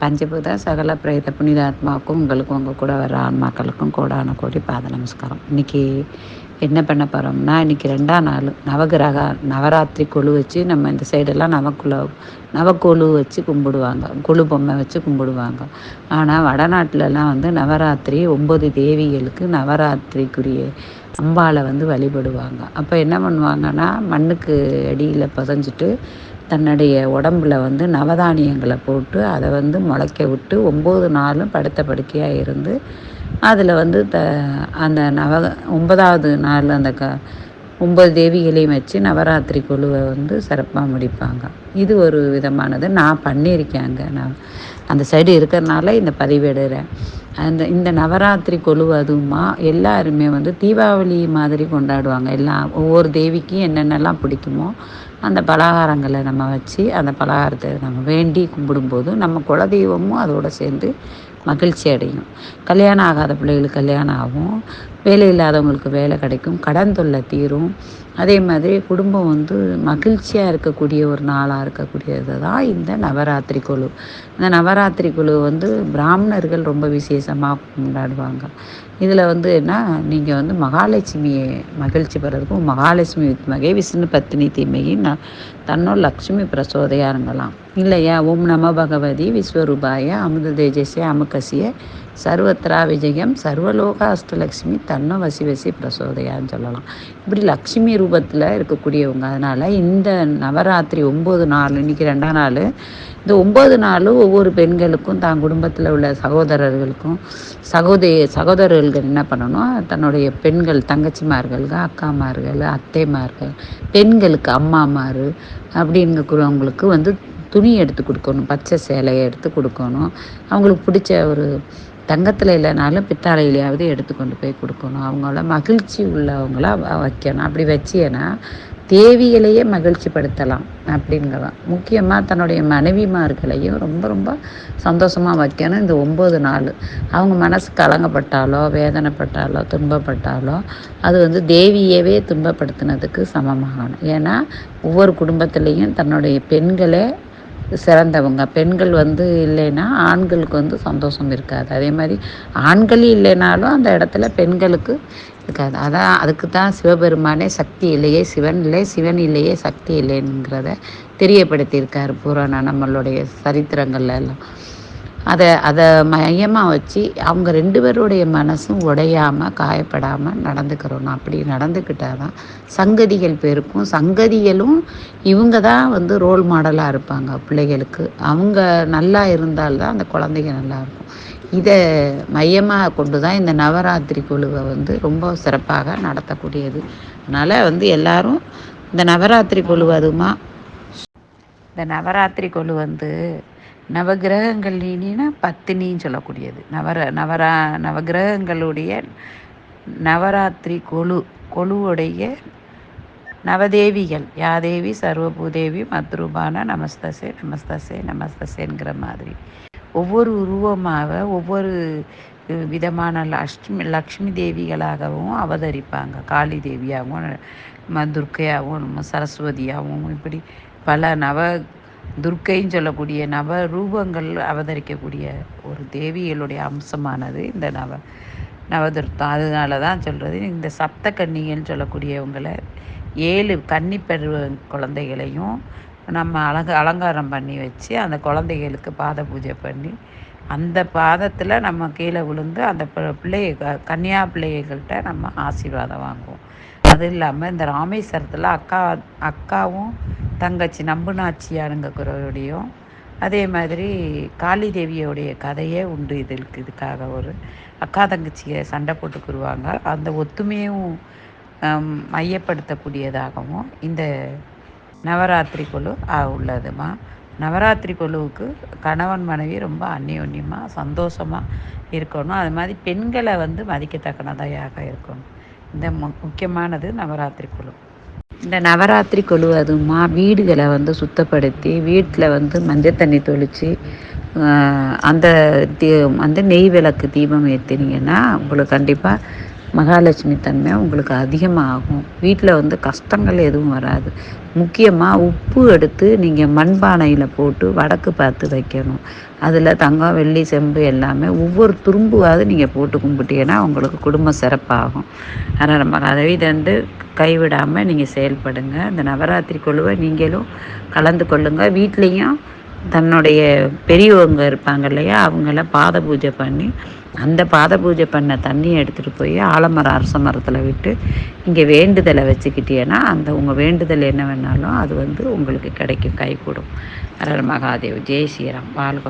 பஞ்சபூத சகல பிரேத புனித ஆத்மாவுக்கும் உங்களுக்கும் உங்கள் கூட வர ஆன்மாக்களுக்கும் கோடான கோடி பாத நமஸ்காரம். இன்றைக்கி என்ன பண்ண போகிறோம்னா இன்றைக்கி ரெண்டாம் நாள் நவகிரக நவராத்திரி கொழு வச்சு நம்ம இந்த சைடெல்லாம் நவக்குல நவக்கொழு வச்சு கும்பிடுவாங்க. கொழு பொம்மை வச்சு கும்பிடுவாங்க. ஆனால் வடநாட்டிலலாம் வந்து நவராத்திரி ஒம்பது தேவிகளுக்கு நவராத்திரிக்குரிய அம்பாவை வந்து வழிபடுவாங்க. அப்போ என்ன பண்ணுவாங்கன்னா மண்ணுக்கு அடியில் புதஞ்சிட்டு தன்னுடைய உடம்புல வந்து நவதானியங்களை போட்டு அதை வந்து முளைக்க விட்டு ஒம்பது நாளும் படுத்த படுக்கையாக இருந்து அதில் வந்து த அந்த நவ ஒன்பதாவது நாள் அந்த க ஒம்பது தேவிகளையும் வச்சு நவராத்திரி குழுவை வந்து சிறப்பாக முடிப்பாங்க. இது ஒரு விதமானது. நான் பண்ணியிருக்கேங்க நான் அந்த சைடு இருக்கிறனால இந்த பதிவிடுறேன். அந்த இந்த நவராத்திரி கொழு அதுவுமா எல்லாருமே வந்து தீபாவளி மாதிரி கொண்டாடுவாங்க. எல்லாம் ஒவ்வொரு தேவிக்கும் என்னென்னலாம் பிடிக்குமோ அந்த பலகாரங்களை நம்ம வச்சு அந்த பலகாரத்தை நம்ம வேண்டி கும்பிடும்போது நம்ம குலதெய்வமும் அதோடு சேர்ந்து மகிழ்ச்சி அடையும் கல்யாணம் ஆகாத பிள்ளைகளுக்கு கல்யாணம் ஆகும். வேலை இல்லாதவங்களுக்கு வேலை கிடைக்கும். கடன் தொல்லை தீரும். அதே மாதிரி குடும்பம் வந்து மகிழ்ச்சியாக இருக்கக்கூடிய ஒரு நாளாக இருக்கக்கூடியது தான் இந்த நவராத்திரி குழு. இந்த நவராத்திரி குழு வந்து பிராமணர்கள் ரொம்ப விசேஷமாக கொண்டாடுவாங்க. இதில் வந்து என்ன? நீங்கள் வந்து மகாலட்சுமியை மகிழ்ச்சி பெறதுக்கும் மகாலட்சுமி வித்மகை விஷ்ணு பத்தினி தீமையை நான் தன்னோ லக்ஷ்மி பிரசோதையாருங்களாம் இல்லையா? ஓம் நம பகவதி விஸ்வரூபாய அமிர்த தேஜஸ்ய அமுகசிய சர்வத்ரா விஜயம் சர்வலோக அஷ்டலக்ஷ்மி தன்ன வசி வசி பிரசோதையான்னு சொல்லலாம். இப்படி லக்ஷ்மி ரூபத்தில் இருக்கக்கூடியவங்க. அதனால் இந்த நவராத்திரி ஒம்பது நாள் இன்றைக்கி ரெண்டாம் நாள். இந்த ஒம்பது நாளும் ஒவ்வொரு பெண்களுக்கும் தான் குடும்பத்தில் உள்ள சகோதரர்களுக்கும் சகோதரி சகோதரர்கள் என்ன பண்ணணும்? தன்னுடைய பெண்கள் தங்கச்சிமார்களுக்கு அக்காமார்கள் அத்தைமார்கள் பெண்களுக்கு அம்மாமார் அப்படிங்கிறவங்களுக்கு வந்து துணி எடுத்து கொடுக்கணும் பச்சை சேலையை எடுத்து கொடுக்கணும். அவங்களுக்கு பிடிச்ச ஒரு தங்கத்தில் இல்லைனாலும் பித்தாலையிலையாவது எடுத்து கொண்டு போய் கொடுக்கணும். அவங்கள மகிழ்ச்சி உள்ளவங்களா வைக்கணும். அப்படி வச்சேன்னா தேவிகளையே மகிழ்ச்சிப்படுத்தலாம் அப்படிங்கிறதான். முக்கியமாக தன்னுடைய மனைவிமார்களையும் ரொம்ப ரொம்ப சந்தோஷமாக வைக்கணும். இந்த ஒம்பது நாள். அவங்க மனசு கலங்கப்பட்டாலோ வேதனைப்பட்டாலோ துன்பப்பட்டாலோ அது வந்து தேவியவே துன்பப்படுத்தினதுக்கு சமமாகணும். ஏன்னா ஒவ்வொரு குடும்பத்துலேயும் தன்னுடைய பெண்களே சிறந்தவங்க. பெண்கள் வந்து இல்லைன்னா ஆண்களுக்கு வந்து சந்தோஷம் இருக்காது. அதே மாதிரி ஆண்கள் இல்லைனாலும் அந்த இடத்துல பெண்களுக்கு இருக்காது. அதான் அதுக்கு தான் சிவபெருமானே சக்தி இல்லையே சிவன் இல்லை சிவன் இல்லையே சக்தி இல்லைங்கிறத தெரியப்படுத்தியிருக்கார் புராணம் நம்மளுடைய சரித்திரங்கள்ல எல்லாம். அதை அதை மையமாக வச்சு அவங்க ரெண்டு பேருடைய மனசும் உடையாமல் காயப்படாமல் நடந்துக்கிறோம். அப்படி நடந்துக்கிட்டால் தான் சங்கதிகள் பெருக்கும் சங்கதிகளும் இவங்க தான் வந்து ரோல் மாடலாக இருப்பாங்க பிள்ளைகளுக்கு. அவங்க நல்லா இருந்தால்தான் அந்த குழந்தைங்க நல்லா இருக்கும். இதை மையமாக கொண்டு தான் இந்த நவராத்திரி குழுவை வந்து ரொம்ப சிறப்பாக நடத்தக்கூடியது. அதனால் வந்து எல்லாரும் இந்த நவராத்திரி குழு அதுமா இந்த நவராத்திரி குழு வந்து நவகிரகங்கள்னா பத்தினின்னு சொல்லக்கூடியது. நவர நவரா நவகிரகங்களுடைய நவராத்திரி கொழு கொழுவுடைய நவதேவிகள். யாதேவி சர்வபூதேவி மத்ரூபான நமஸ்தசே நமஸ்தசே நமஸ்தசேங்கிற மாதிரி. ஒவ்வொரு உருவமாக ஒவ்வொரு விதமான லக்ஷ்மி லக்ஷ்மி தேவிகளாகவும் அவதரிப்பாங்க. காளி தேவியாகவும் துர்க்கையாகவும் சரஸ்வதியாகவும் இப்படி பல நவ துர்க்கைன்னு சொல்லக்கூடிய நவ ரூபங்கள் அவதரிக்கக்கூடிய ஒரு தேவிகளுடைய அம்சமானது இந்த நவ நவதுர்த்தம். அதனால தான் சொல்கிறது இந்த சப்த கன்னிகள்னு சொல்லக்கூடியவங்களை ஏழு கன்னி பருவ குழந்தைகளையும் நம்ம அலங்க அலங்காரம் பண்ணி வச்சு அந்த குழந்தைகளுக்கு பாத பூஜை பண்ணி அந்த பாதத்தில் நம்ம கீழே விழுந்து அந்த பிள்ளைய கன்னியா பிள்ளைகள்கிட்ட நம்ம ஆசீர்வாதம் வாங்குவோம். அது இல்லாமல் இந்த ராமேஸ்வரத்தில் அக்கா அக்காவும் தங்கச்சி நம்புநாச்சியாருங்கிறவருடையும் அதே மாதிரி காளி தேவியோடைய கதையே உண்டு இதற்கு இதுக்காக ஒரு. அக்கா தங்கச்சியை சண்டை போட்டுக்குருவாங்க. அந்த ஒத்துமையும் மையப்படுத்தக்கூடியதாகவும் இந்த நவராத்திரி குழு உள்ளதுமா. நவராத்திரி குழுவுக்கு கணவன் மனைவி ரொம்ப அந்யோன்யமாக சந்தோஷமாக இருக்கணும். அது மாதிரி பெண்களை வந்து மதிக்கத்தக்கனதையாக இருக்கணும். இந்த முக்கியமானது நவராத்திரி குழு. இந்த நவராத்திரி கொழு அதுமா வீடுகளை வந்து சுத்தப்படுத்தி வீட்டில் வந்து மஞ்சள் தண்ணி தொளித்து அந்த தீ அந்த நெய் விளக்கு தீபம் ஏற்றினீங்கன்னா உங்களுக்கு கண்டிப்பாக மகாலட்சுமி தன்மை உங்களுக்கு அதிகமாகும். வீட்டில் வந்து கஷ்டங்கள் எதுவும் வராது. முக்கியமாக உப்பு எடுத்து நீங்கள் மண்பானையில் போட்டு வடக்கு பார்த்து வைக்கணும். அதில் தங்கம் வெள்ளி செம்பு எல்லாமே ஒவ்வொரு துரும்புவாவது நீங்கள் போட்டு கும்பிட்டீங்கன்னா உங்களுக்கு குடும்பம் சிறப்பாகும். அதனால் நம்ம அதை வந்து கைவிடாமல் நீங்கள் செயல்படுங்க. இந்த நவராத்திரி குழுவை நீங்களும் கலந்து கொள்ளுங்கள் வீட்லேயும் தன்னுடைய பெரியவங்க இருப்பாங்க இல்லையா அவங்கள பாத பூஜை பண்ணி அந்த பாத பூஜை பண்ண தண்ணியை எடுத்துகிட்டு போய் ஆலமரம் அரச மரத்தில் விட்டு இங்கே வேண்டுதலை வச்சுக்கிட்டீங்கன்னா அந்த உங்கள் வேண்டுதல் என்ன வேணாலும் அது வந்து உங்களுக்கு கிடைக்கும் கைகூடும். ஹரர் மகாதேவ் ஜெய் ஸ்ரீராம். வாழ்க